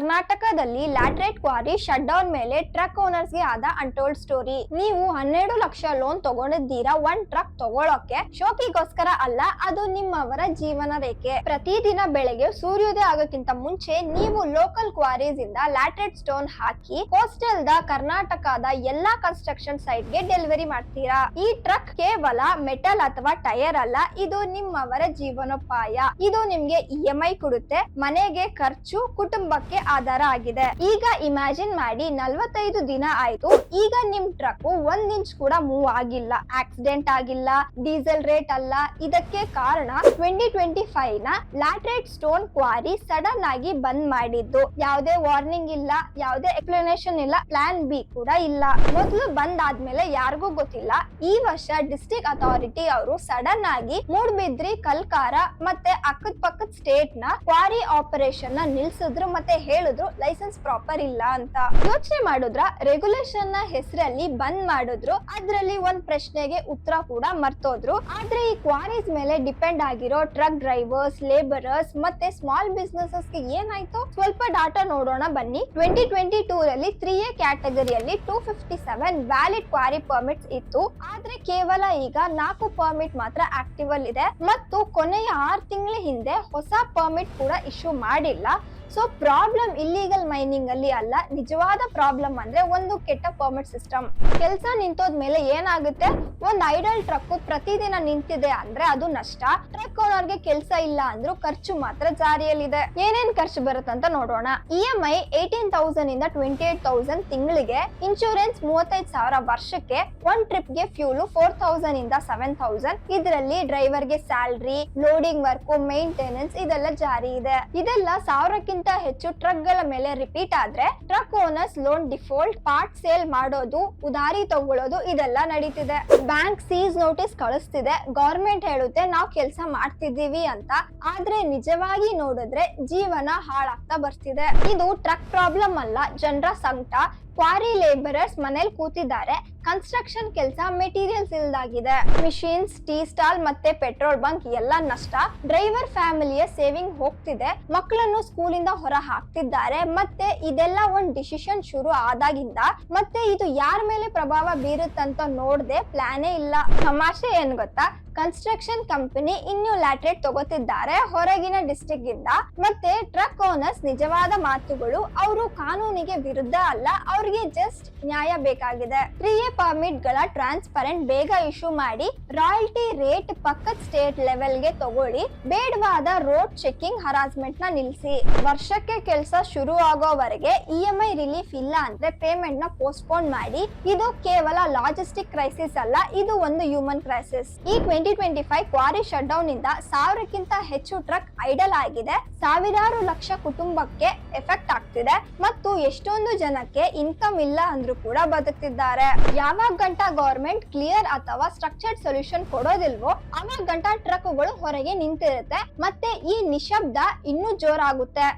ಕರ್ನಾಟಕದಲ್ಲಿ laterite quarry shut down ಮೇಲೆ truck ಓನರ್ಸ್ಗೆ ಆದ ಅಂಟೋಲ್ಡ್ ಸ್ಟೋರಿ ನೀವು ಹನ್ನೆರಡು ಲಕ್ಷ ಲೋನ್ ತಗೊಂಡಿದ್ದೀರಾ ಒನ್ ಟ್ರಕ್ ತಗೊಳಕ್ಕೆ ಶೋಕಿಗೋಸ್ಕರ ಅಲ್ಲ, ಅದು ನಿಮ್ಮವರ ಜೀವನ ರೇಖೆ. ಪ್ರತಿದಿನ ಬೆಳಗ್ಗೆ ಸೂರ್ಯೋದಯ ಆಗೋಕ್ಕಿಂತ ಮುಂಚೆ ನೀವು ಲೋಕಲ್ ಕ್ವಾರೀಸ್ ಇಂದ ಲ್ಯಾಟ್ರೇಟ್ ಸ್ಟೋನ್ ಹಾಕಿ ಕೋಸ್ಟಲ್ ದ ಕರ್ನಾಟಕದ ಎಲ್ಲಾ ಕನ್ಸ್ಟ್ರಕ್ಷನ್ ಸೈಟ್ಗೆ ಡೆಲಿವರಿ ಮಾಡ್ತೀರಾ? ಈ ಟ್ರಕ್ ಕೇವಲ ಮೆಟಲ್ ಅಥವಾ ಟೈರ್ ಅಲ್ಲ, ಇದು ನಿಮ್ಮವರ ಜೀವನೋಪಾಯ. ಇದು ನಿಮ್ಗೆ ಇ ಎಂ ಐ ಕೊಡುತ್ತೆ, ಮನೆಗೆ ಖರ್ಚು, ಕುಟುಂಬಕ್ಕೆ ಆಧಾರ ಆಗಿದೆ. ಈಗ ಇಮ್ಯಾಜಿನ್ ಮಾಡಿ ನಲ್ವತ್ತೈದು ದಿನ ಆಯ್ತು. ಈಗ ನಿಮ್ ಟ್ರಕ್ ಒಂದ್ ಇಂಚ್ ಕೂಡ ಮೂವ್ ಆಗಿಲ್ಲ. ಆಕ್ಸಿಡೆಂಟ್ ಆಗಿಲ್ಲ ಡೀಸೆಲ್ ರೇಟ್ ಅಲ್ಲ. ಇದಕ್ಕೆ ಕಾರಣ ಟ್ವೆಂಟಿ ಟ್ವೆಂಟಿ ಫೈವ್ನ ಲ್ಯಾಟ್ರೇಟ್ ಸ್ಟೋನ್ ಕ್ವಾರಿ ಸಡನ್ ಆಗಿ ಬಂದ್ ಮಾಡಿದ್ದು. ಯಾವುದೇ ವಾರ್ನಿಂಗ್ ಇಲ್ಲ, ಯಾವುದೇ ಎಕ್ಸ್ಪ್ಲನೇಷನ್ ಇಲ್ಲ ಪ್ಲಾನ್ ಬಿ ಕೂಡ ಇಲ್ಲ. ಮೊದಲು ಬಂದ್ ಆದ್ಮೇಲೆ ಯಾರಿಗೂ ಗೊತ್ತಿಲ್ಲ. ಈ ವರ್ಷ ಡಿಸ್ಟ್ರಿಕ್ಟ್ ಅಥಾರಿಟಿ ಅವರು ಸಡನ್ ಆಗಿ ಮೂಡ್ಬಿದ್ರಿ, ಕಲ್ಕಾರ ಮತ್ತೆ ಅಕ್ಕದ ಪಕ್ಕದ ಸ್ಟೇಟ್ನ ಕ್ವಾರಿ ಆಪರೇಷನ್ನ ನಿಲ್ಸಿದ್ರು ಮತ್ತೆ ಹೇಳಿದ್ರು ಲೈಸೆನ್ಸ್ ಪ್ರಾಪರ್ ಇಲ್ಲ ಅಂತ. ಯೋಚನೆ ಮಾಡಿದ್ರ ರೆಗ್ಯುಲೇಷನ್ನ ಹೆಸರಲ್ಲಿ ಬಂದ್ ಮಾಡಿದ್ರು, ಅದ್ರಲ್ಲಿ ಒಂದ್ ಪ್ರಶ್ನೆಗೆ ಉತ್ತರ ಕೂಡ ಮರ್ತೋದ್ರು. ಆದ್ರೆ ಈ ಕ್ವಾರೀಸ್ ಮೇಲೆ ಡಿಪೆಂಡ್ ಆಗಿರೋ ಟ್ರಕ್ ಡ್ರೈವರ್ಸ್ ಲೇಬರರ್ಸ್ ಮತ್ತೆ ಸ್ಮಾಲ್ ಬಿಸ್ನೆಸಸ್ಗೆ ಏನಾಯ್ತು? ಸ್ವಲ್ಪ ಡಾಟಾ ನೋಡೋಣ ಬನ್ನಿ. ಟ್ವೆಂಟಿ ಟ್ವೆಂಟಿ ಟೂ ರಲ್ಲಿ three A ಕ್ಯಾಟಗರಿಯಲ್ಲಿ two fifty seven valid quarry permits ಇತ್ತು. ಆದ್ರೆ ಕೇವಲ ಈಗ ನಾಲ್ಕು ಪರ್ಮಿಟ್ ಮಾತ್ರ ಆಕ್ಟಿವ್ ಅಲ್ಲಿ ಇದೆ ಮತ್ತು ಕೊನೆಯ ಆರು ತಿಂಗಳ ಹಿಂದೆ ಹೊಸ ಪರ್ಮಿಟ್ ಕೂಡ ಇಶ್ಯೂ ಮಾಡಿಲ್ಲ. ಸೊ ಪ್ರಾಬ್ಲಮ್ ಇಲ್ಲಿಗಲ್ ಮೈನಿಂಗ್ ಅಲ್ಲಿ ಅಲ್ಲ, ನಿಜವಾದ ಪ್ರಾಬ್ಲಮ್ ಅಂದ್ರೆ ಒಂದು ಕೆಟ್ಟ ಪರ್ಮಿಟ್ ಸಿಸ್ಟಮ್ ಕೆಲಸ ನಿಂತೋದ್ ಮೇಲೆ ಏನಾಗುತ್ತೆ? ಒಂದ್ ಐಡಲ್ ಟ್ರಕ್ ಪ್ರತಿದಿನ ನಿಂತಿದೆ ಅಂದ್ರೆ ಅದು ನಷ್ಟ. ಟ್ರಕ್ ಓನರ್ಗೆ ಕೆಲಸ ಇಲ್ಲ ಅಂದ್ರೂ ಖರ್ಚು ಮಾತ್ರ ಜಾರಿಯಲ್ಲಿದೆ. ಏನೇನ್ ಖರ್ಚು ಬರುತ್ತಂತ ನೋಡೋಣ. E M I eighteen thousand ಇಂದ ಟ್ವೆಂಟಿ ಏಟ್ ತೌಸಂಡ್ ತಿಂಗಳಿಗೆ ಇನ್ಶೂರೆನ್ಸ್ ಮೂವತ್ತೈದು ಸಾವಿರ ವರ್ಷಕ್ಕೆ ಒನ್ ಟ್ರಿಪ್ಗೆ ಫ್ಯೂಲು ಫೋರ್ ತೌಸಂಡ್ ಇಂದ ಸೆವೆನ್ ತೌಸಂಡ್ ಇದರಲ್ಲಿ ಡ್ರೈವರ್ಗೆ ಸ್ಯಾಲ್ರಿ ಲೋಡಿಂಗ್ ವರ್ಕ್ ಮೇಂಟೆನೆನ್ಸ್ ಇದೆಲ್ಲ ಜಾರಿ ಇದೆ. ಇದೆಲ್ಲ ಸಾವಿರಕ್ಕಿಂತ ಹೆಚ್ಚು ಟ್ರಕ್ಗಳ ಮೇಲೆ ರಿಪೀಟ್ ಆದ್ರೆ truck owners loan default part sale ಮಾಡೋದು, ಉದಾರಿ ತಗೊಳ್ಳೋದು ಇದೆಲ್ಲ ನಡೀತಿದೆ. ಬ್ಯಾಂಕ್ ಸೀಸ್ ನೋಟಿಸ್ ಕಳಿಸ್ತಿದೆ. ಗೌರ್ಮೆಂಟ್ ಹೇಳುತ್ತೆ ನಾವು ಕೆಲಸ ಮಾಡ್ತಿದ್ದೀವಿ ಅಂತ. ಆದ್ರೆ ನಿಜವಾಗಿ ನೋಡಿದ್ರೆ ಜೀವನ ಹಾಳಾಗ್ತಾ ಬರ್ತಿದೆ. ಇದು ಟ್ರಕ್ ಪ್ರಾಬ್ಲಮ್ ಅಲ್ಲ, ಜನರ ಸಂಕಟ. ಕ್ವಾರಿ ಲೇಬರರ್ಸ್ ಮನೇಲಿ ಕೂತಿದ್ದಾರೆ. ಕನ್ಸ್ಟ್ರಕ್ಷನ್ ಕೆಲಸ ಮೆಟೀರಿಯಲ್ಸ್ ಇಲ್ದಾಗಿದೆ. ಮಿಷಿನ್ಸ್ ಟೀ ಸ್ಟಾಲ್ ಮತ್ತೆ ಪೆಟ್ರೋಲ್ ಬಂಕ್ ಎಲ್ಲ ನಷ್ಟ. ಡ್ರೈವರ್ ಫ್ಯಾಮಿಲಿಯ ಸೇವಿಂಗ್ ಹೋಗ್ತಿದೆ. ಮಕ್ಕಳನ್ನು ಸ್ಕೂಲಿಂದ ಹೊರ ಹಾಕ್ತಿದ್ದಾರೆ ಮತ್ತೆ ಇದೆಲ್ಲ ಒಂದ್ ಡಿಸಿಷನ್ ಶುರು ಆದಾಗಿಂದ. ಮತ್ತೆ ಇದು ಯಾರ ಮೇಲೆ ಪ್ರಭಾವ ಬೀರುತ್ತಂತ ನೋಡದೆ ಪ್ಲಾನೇ ಇಲ್ಲ. ತಮಾಷೆ ಏನ್ ಗೊತ್ತಾ? ಕನ್ಸ್ಟ್ರಕ್ಷನ್ ಕಂಪನಿ ಇನ್ನು ಲ್ಯಾಟ್ರೇಟ್ ತಗೋತಿದ್ದಾರೆ. ಹೊರಗಿನ ಡಿಸ್ಟಿಕ್ ಇಂದ ಮತ್ತೆ ಟ್ರಕ್ ಓನರ್ಸ್ ನಿಜವಾದ ಮಾತುಗಳು ಅವರು ಕಾನೂನಿಗೆ ವಿರುದ್ಧ ಅಲ್ಲ, ಅವ್ರಿಗೆ ಜಸ್ಟ್ ನ್ಯಾಯ ಬೇಕಾಗಿದೆ. ತ್ರೀ ಪರ್ಮಿಟ್ಗಳ ಟ್ರಾನ್ಸ್ಪರೆಂಟ್ ಬೇಗ ಇಶ್ಯೂ ಮಾಡಿ ರಾಯಲ್ಟಿ ರೇಟ್ ಪಕ್ಕದ ಸ್ಟೇಟ್ ಲೆವೆಲ್ಗೆ ತಗೊಳ್ಳಿ, ಬೇಡವಾದ ರೋಡ್ ಚೆಕಿಂಗ್ ಹರಾಸ್ಮೆಂಟ್ನ ನಿಲ್ಲಿಸಿ ವರ್ಷಕ್ಕೆ ಕೆಲಸ ಶುರು ಆಗೋವರೆಗೆ ಇ ಎಂ ಐ ರಿಲೀಫ್ ಇಲ್ಲ ಅಂದ್ರೆ ಪೇಮೆಂಟ್ನ ಪೋಸ್ಟ್ಪೋನ್ ಮಾಡಿ. ಇದು ಕೇವಲ ಲಾಜಿಸ್ಟಿಕ್ ಕ್ರೈಸಿಸ್ ಅಲ್ಲ, ಇದು ಒಂದು ಹ್ಯೂಮನ್ ಕ್ರೈಸಿಸ್ ಈ twenty twenty five quarry shut down ಇಂದ ಸಾವಿರಕ್ಕಿಂತ ಹೆಚ್ಚು ಟ್ರಕ್ ಐಡಲ್ ಆಗಿದೆ. ಸಾವಿರಾರು ಲಕ್ಷ ಕುಟುಂಬಕ್ಕೆ ಎಫೆಕ್ಟ್ ಆಗ್ತಿದೆ ಮತ್ತು ಎಷ್ಟೊಂದು ಜನಕ್ಕೆ ಇನ್ಕಮ್ ಇಲ್ಲ ಅಂದ್ರೂ ಕೂಡ ಬದುಕ್ತಿದ್ದಾರೆ. ಯಾವಾಗ ಗಂಟ ಗೌರ್ಮೆಂಟ್ ಕ್ಲಿಯರ್ ಅಥವಾ ಸ್ಟ್ರಕ್ಚರ್ಡ್ ಸೊಲ್ಯೂಷನ್ ಕೊಡೋದಿಲ್ವೋ ಆವಾಗ ಗಂಟ ಟ್ರಕ್ಗಳು ಹೊರಗೆ ನಿಂತಿರುತ್ತೆ. ಮತ್ತೆ ಈ ನಿಶಬ್ದ ಇನ್ನೂ ಜೋರಾಗುತ್ತೆ.